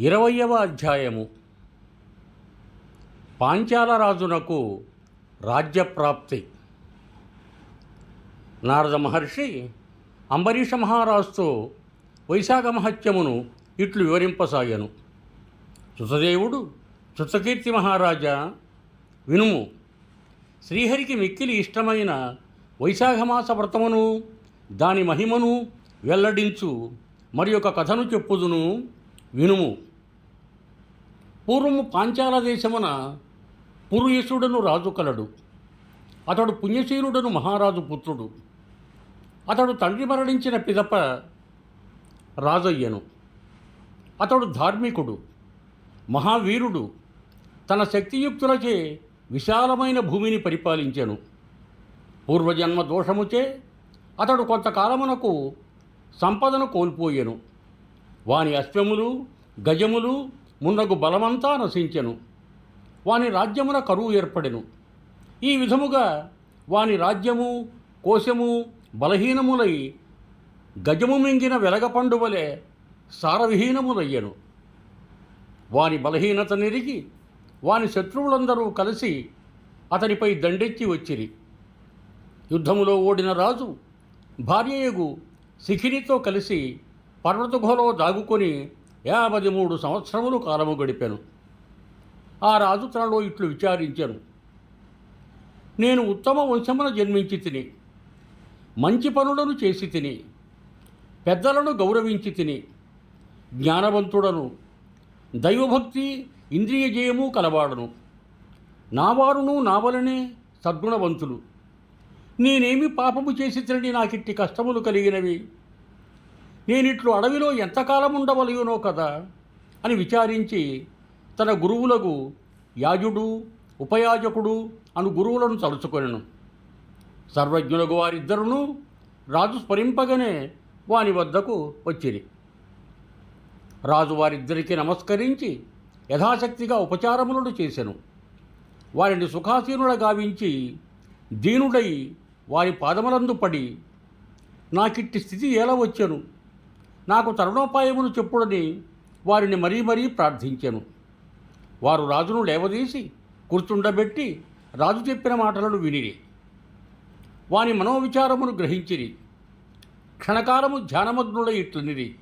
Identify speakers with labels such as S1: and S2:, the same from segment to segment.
S1: ఇరవయవ అధ్యాయము. పాంచాల రాజునకు రాజ్యప్రాప్తి. నారద మహర్షి అంబరీష మహారాజుతో వైశాఖ మహత్యమును ఇట్లు వివరింపసాగాను. సుతదేవుడు సుతకీర్తి మహారాజా వినుము. శ్రీహరికి మిక్కిలి ఇష్టమైన వైశాఖమాస వ్రతమును దాని మహిమను వెల్లడించు మరి ఒక కథను చెప్పుదును. వినుము. పూర్వము పాంచాల దేశమున పురుయసుడను రాజు కలడు. అతడు పుణ్యశీలుడను మహారాజు పుత్రుడు. అతడు తండ్రి మరణించిన పిదప రాజయ్యను. అతడు ధార్మికుడు మహావీరుడు తన శక్తియుక్తులచే విశాలమైన భూమిని పరిపాలించెను. పూర్వజన్మ దోషముచే అతడు కొంతకాలమునకు సంపదను కోల్పోయెను. వాని అశ్వములు గజములు మున్నగు బలమంతా నశించెను. వాని రాజ్యమున కరువు ఏర్పడెను. ఈ విధముగా వాని రాజ్యము కోశము బలహీనములై గజము మింగిన వెలగపండు వలె సారవిహీనములయ్యను. వాని బలహీనత నెరిగి వాని శత్రువులందరూ కలిసి అతనిపై దండెత్తి వచ్చిరి. యుద్ధములో ఓడిన రాజు భార్యయగు శిఖినితో కలిసి పర్వతగుహలో దాగుకొని యాభై మూడు సంవత్సరములు కాలము గడిపాను. ఆ రాజు తనలో ఇట్లు విచారించాను. నేను ఉత్తమ వంశమున జన్మించి తిని మంచి పనులను చేసి తిని పెద్దలను గౌరవించి తిని జ్ఞానవంతుడను దైవభక్తి ఇంద్రియ జయము కలవాడను. నావారును నావలనే సద్గుణవంతులు. నేనేమి పాపము చేసి తినని నాకిట్టి కష్టములు కలిగినవి? నేనిట్లు అడవిలో ఎంతకాలం ఉండవలయునో కదా అని విచారించి తన గురువులకు యాజుడు ఉపయాజకుడు అను గురువులను తలుచుకొనెను. సర్వజ్ఞులకు వారిద్దరును రాజు స్మరింపగానే వాని వద్దకు వచ్చిరి. రాజు వారిద్దరికీ నమస్కరించి యథాశక్తిగా ఉపచారములను చేశాను వారిని సుఖాసీనుల గావించి దీనుడై వారి పాదములందు పడి నాకిట్టి స్థితి ఎలా వచ్చాను? నాకు తరుణోపాయమును చెప్పుడని వారిని మరీ మరీ ప్రార్థించాను. వారు రాజును లేవదీసి కూర్చుండబెట్టి రాజు చెప్పిన మాటలను వినిరి. వాని మనోవిచారమును గ్రహించిరి. క్షణకాలము ధ్యానమగ్నుడై ఇట్లనిరి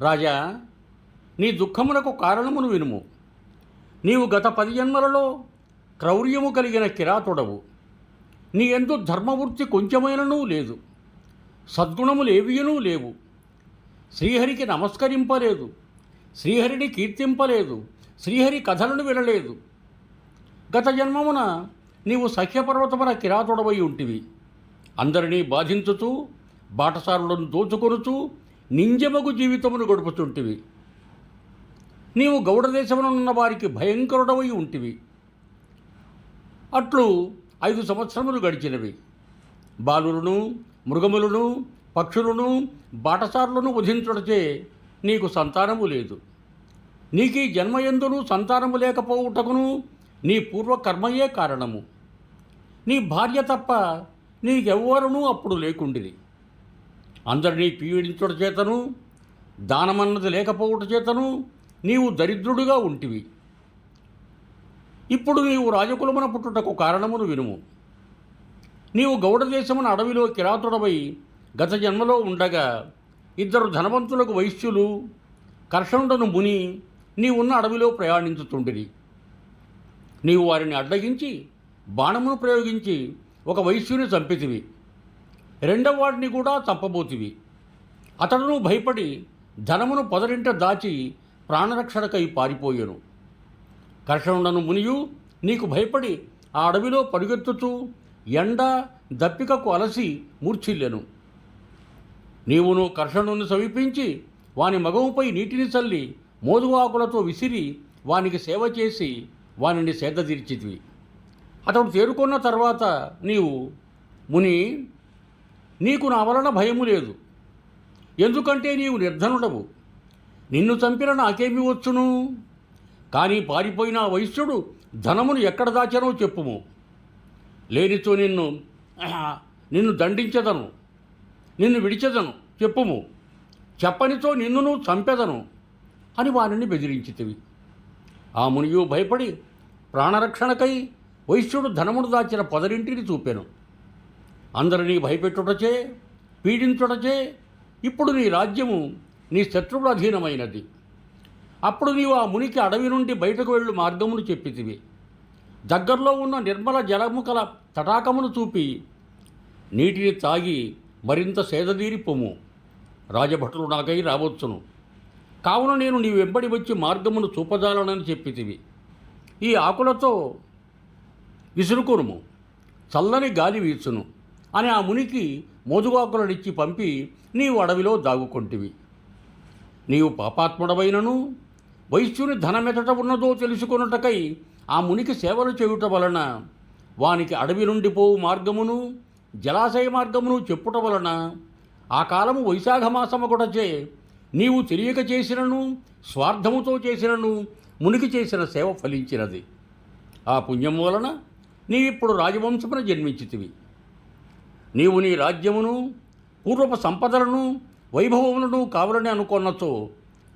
S1: రాజా నీ దుఃఖమునకు కారణమును వినుము. నీవు గత పది జన్మలలో క్రౌర్యము కలిగిన కిరాతుడవు. నీ ఎందు ధర్మవృత్తి కొంచెమైననూ లేదు. సద్గుణములేవియనూ లేవు. శ్రీహరికి నమస్కరింపలేదు. శ్రీహరిని కీర్తింపలేదు. శ్రీహరి కథలను వినలేదు. గత జన్మమున నీవు సఖ్యపర్వతమున కిరాతుడవై ఉంటివి. అందరినీ బాధించుతూ బాటసారులను దోచుకొనుచూ నింజమగు జీవితమును గడుపుతుంటివి. నీవు గౌడదేశమునున్న వారికి భయంకరుడవై ఉంటివి. అట్లు ఐదు సంవత్సరములు గడిచినవి. బాలులను మృగములను పక్షులను బాటసారులను వధించుటచే నీకు సంతానము లేదు. నీకీ జన్మయందును సంతానము లేకపోవుటకును నీ పూర్వకర్మయే కారణము. నీ భార్య తప్ప నీకెవ్వరునూ అప్పుడు లేకుండిది అందరినీ పీడించుట చేతను దానమన్నది లేకపోవుట చేతను నీవు దరిద్రుడుగా ఉంటివి. ఇప్పుడు నీవు రాజకులమున పుట్టుటకు కారణమును వినుము. నీవు గౌడ దేశమున అడవిలో కిరాతుడవై గత జన్మలో ఉండగా ఇద్దరు ధనవంతులకు వైశ్యులు కర్షణుడను ముని నీవున్న అడవిలో ప్రయాణించుతుండిరి. నీవు వారిని అడ్డగించి బాణమును ప్రయోగించి ఒక వైశ్యుని చంపితివి. రెండవ వాడిని కూడా చంపబోతివి. అతడును భయపడి ధనమును పొదరింట దాచి ప్రాణరక్షణకై పారిపోయెను. కర్షణుడను మునియు నీకు భయపడి ఆ అడవిలో పరుగెత్తుతూ ఎండ దప్పికకు అలసి మూర్ఛిల్లెను. నీవును కర్షణుని సమీపించి వాని మగముపై నీటిని చల్లి మోదువాకులతో విసిరి వానికి సేవ చేసి వానిని సేద తీర్చిదివి అతడు తేరుకున్న తర్వాత నీవు ముని నీకు నా వలన భయము లేదు. ఎందుకంటే నీవు నిర్ధనుడవు. నిన్ను చంపిన నాకేమి వచ్చును? కానీ పారిపోయిన వైశ్యుడు ధనమును ఎక్కడ దాచానో చెప్పుము. లేనిచో నిన్ను నిన్ను దండించదను. నిన్ను విడిచెదను చెప్పుము. చెప్పనితో నిన్నును చంపెదను అని వారిని బెదిరించితివి. ఆ మునియు భయపడి ప్రాణరక్షణకై వైశ్యుడు ధనమును దాచిన పొదరింటిని చూపాను. అందరినీ భయపెట్టుటచే పీడించుటచే ఇప్పుడు నీ రాజ్యము నీ శత్రువుల అధీనమైనది. అప్పుడు నీవు ఆ మునికి అడవి నుండి బయటకు వెళ్ళు మార్గమును చెప్పితివి. దగ్గరలో ఉన్న నిర్మల జలము కల తటాకమును చూపి నీటిని తాగి మరింత సేదదీరిపోము రాజభటులు నాకై రావచ్చును. కావున నేను నీ వెంబడి వచ్చి మార్గమును చూపజాలనని చెప్పితివి. ఈ ఆకులతో విసురుకొనుము. చల్లని గాలి వీచును. అని ఆ మునికి మోదుగాకులనిచ్చి పంపి నీవు అడవిలో దాగుకొంటివి. నీవు పాపాత్ముడవైనను వైశ్యుని ధనమెతట ఉన్నదో తెలుసుకొనుటకై ఆ మునికి సేవలు చేయుట వలన వానికి అడవి నుండి పోవు మార్గమును జలాశయ మార్గమును చెప్పుట వలన ఆ కాలము వైశాఖ మాసము కొడచే నీవు తెలియక చేసినను స్వార్థముతో చేసినను మునికి చేసిన సేవ ఫలించినది. ఆ పుణ్యం వలన నీవిప్పుడు రాజవంశమున జన్మించితివి. నీవు నీ రాజ్యమును పూర్వపు సంపదలను వైభవములను కావాలని అనుకున్నచో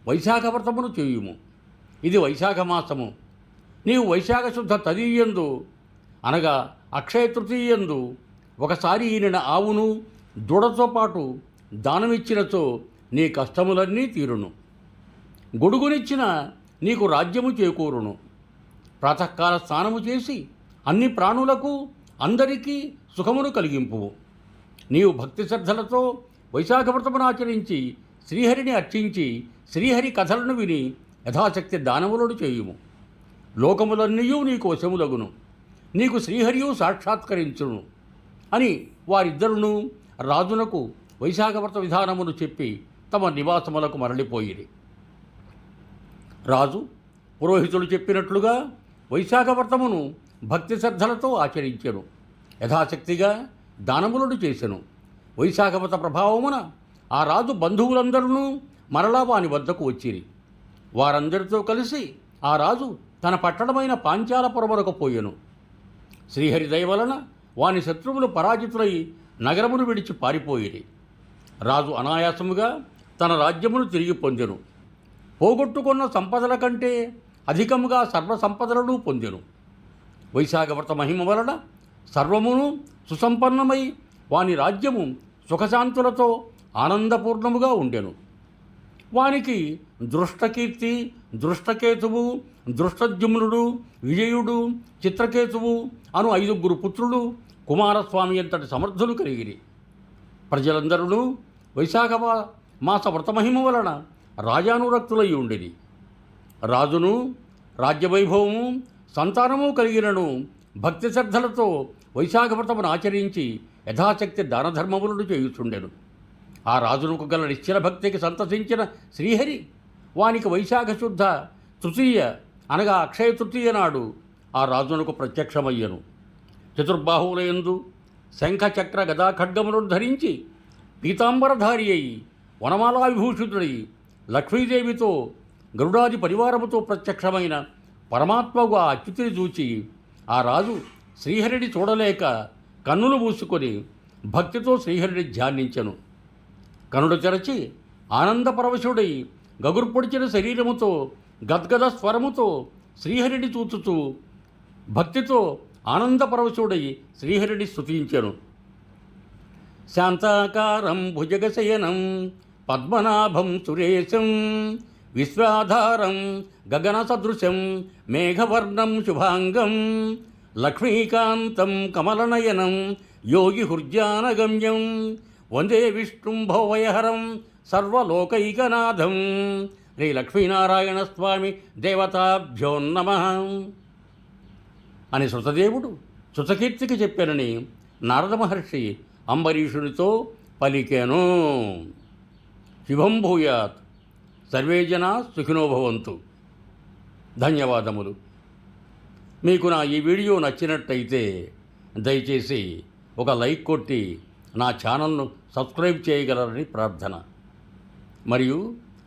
S1: వైశాఖ వ్రతమును చేయుము. ఇది వైశాఖ మాసము నీవు వైశాఖ శుద్ధ తదీయందు అనగా అక్షయ తృతీయందు ఒకసారి ఈయన ఆవును దూడతో పాటు దానమిచ్చినచో నీ కష్టములన్నీ తీరును. గొడుగునిచ్చిన నీకు రాజ్యము చేకూరును. ప్రాతకాల స్నానము చేసి అన్ని ప్రాణులకు అందరికీ సుఖమును కలిగింపువు. నీవు భక్తి శ్రద్ధలతో వైశాఖ వ్రతమును ఆచరించి శ్రీహరిని అర్చించి శ్రీహరి కథలను విని యథాశక్తి దానములను చేయుము. లోకములన్నీయూ నీకు వశములగును. నీకు శ్రీహరియు సాక్షాత్కరించును. అని వారిద్దరును రాజునకు వైశాఖవ్రత విధానమును చెప్పి తమ నివాసములకు మరలిపోయిరి. రాజు పురోహితులు చెప్పినట్లుగా వైశాఖవ్రతమును భక్తి శ్రద్ధలతో ఆచరించెను. యథాశక్తిగా దానములను చేసెను. వైశాఖ వ్రత ప్రభావమున ఆ రాజు బంధువులందరూ మరలా వాని వద్దకు వచ్చిరి. వారందరితో కలిసి ఆ రాజు తన పట్టణమైన పాంచాలపురమునకు పోయెను. శ్రీహరి దయ వలన వాని శత్రువులు పరాజితులై నగరమును విడిచి పారిపోయిరి. రాజు అనాయాసముగా తన రాజ్యమును తిరిగి పొందెను. పోగొట్టుకున్న సంపదల కంటే అధికముగా సర్వ సంపదలను పొందెను. వైశాఖ వ్రత మహిమ వలన సర్వమును సుసంపన్నమై వాని రాజ్యము సుఖశాంతులతో ఆనందపూర్ణముగా ఉండెను. వానికి దృష్టకీర్తి దృష్టకేతువు దృష్టజుమ్నుడు విజయుడు చిత్రకేతువు అను ఐదుగురు పుత్రులు కుమారస్వామి అంతటి సమర్థులు కలిగిరి. ప్రజలందరూ వైశాఖ మాస వ్రతమహిమ వలన రాజానురక్తులై ఉండిరి. రాజును రాజ్యవైభవము సంతానము కలిగినను భక్తి శ్రద్ధలతో వైశాఖ వ్రతమును ఆచరించి యథాశక్తి దానధర్మములను చేయుచుండెను. ఆ రాజునకు గల నిశ్చల భక్తికి సంతసించిన శ్రీహరి వానికి వైశాఖ శుద్ధ తృతీయ అనగా అక్షయ తృతీయ నాడు ఆ రాజునకు ప్రత్యక్షమయ్యను. చతుర్బాహువులయందు శంఖ చక్ర గదా ఖడ్గములను ధరించి పీతాంబరధారి అయి వనమాలా విభూషితుడై లక్ష్మీదేవితో గరుడాది పరివారముతో ప్రత్యక్షమైన పరమాత్మకు ఆ అచ్యుతిని చూచి ఆ రాజు శ్రీహరిని చూడలేక కన్నులు మూసుకొని భక్తితో శ్రీహరిని ధ్యానించెను. కనుడు తెరచి ఆనందపరవశుడై గగుర్పొడిచిన శరీరముతో గద్గద స్వరముతో శ్రీహరిని చూచుచూ భక్తితో ఆనందపరవశుడై శ్రీహరిని స్తుతించెను. శాంతాకారం భుజగశయనం పద్మనాభం సురేశం విశ్వాధారం గగన సదృశం మేఘవర్ణం శుభాంగం లక్ష్మీకాంతం కమలనయనం యోగి హృద్యానగమ్యం వందే విష్ణుం భవయహరం సర్వలోకైకనాథం. శ్రీ లక్ష్మీనారాయణ స్వామి దేవతాభ్యో నమ అని శృతదేవుడు శృతకీర్తికి చెప్పానని నారద మహర్షి అంబరీషుడితో పలికాను. శుభం భూయాత్ సర్వే జనా సుఖినో భవంతు. ధన్యవాదములు. మీకు నా ఈ వీడియో నచ్చినట్టయితే దయచేసి ఒక లైక్ కొట్టి నా ఛానల్ను సబ్స్క్రైబ్ చేయగలరని ప్రార్థన. మరియు